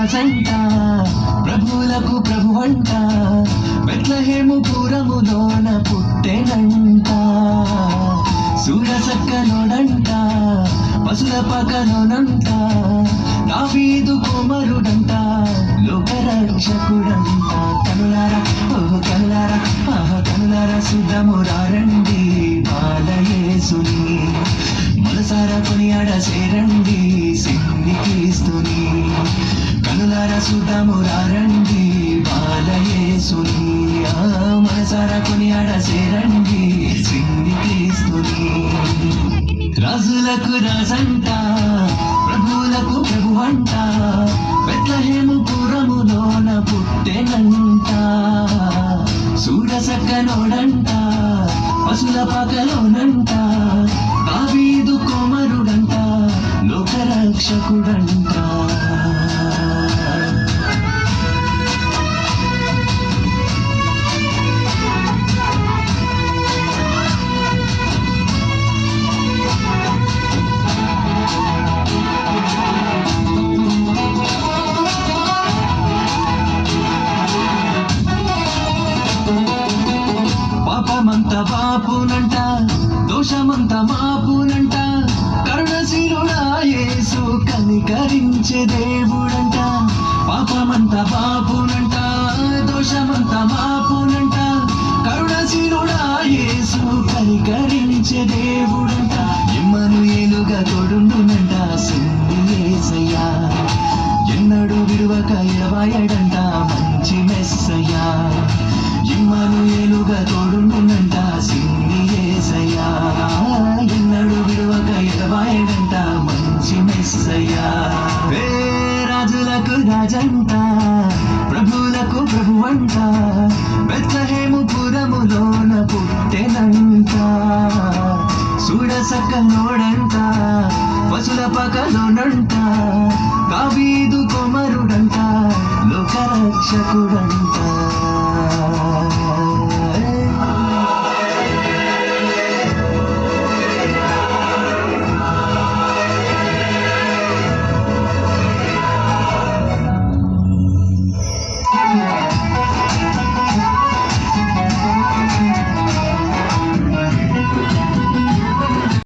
రాజంట ప్రభువులకు ప్రభువంట బెత్లహేము పురములోన పుట్టెనంట సూరసక్కనోడంట పసుల పకనోనంట దావీదు కుమరుడంట లోకరక్షకుడంట కనులారా ఓహో కనులారా ఆహా కనులారా సుధమురారండి బాలయేసుని. మనసారా కొనియాడ సేరండి సింది క్రీస్తుని సుతమురారండి బాలయేసుని ఆ మనసారా కొనియాడ సేరండి సింగి క్రీస్తుని. రాజులకు రాజంట ప్రభువులకు ప్రభువంట బెత్లహేము పురములోన పుట్టెనంట. సూరసక్కనోడంట పశుల పకలోనంట దావీదు కుమరుడంట లోకరక్షకుడంట. పాపమంత బాపునంట దోషమంత మాపునంట కరుణశీలుడాయేసు కనికరించే దేవుడంట. పాపమంత బాపునంట దోషమంత మాపునంట కరుణశీలుడాయేసు కనికరించే దేవుడంట. ఇమ్మను ఏలుగా తోడుండునంట సింది యేసయ్యా ఎన్నడు విడువక ఎడవాయడంట రాజంట ప్రభులకు ప్రభువంట బెత్లహేము పురములోన పుట్టెనంట. చూడసక్కనోడంట పశుల పకలోనంట కావీదు కుమరుడంట లోకరక్షకుడంట.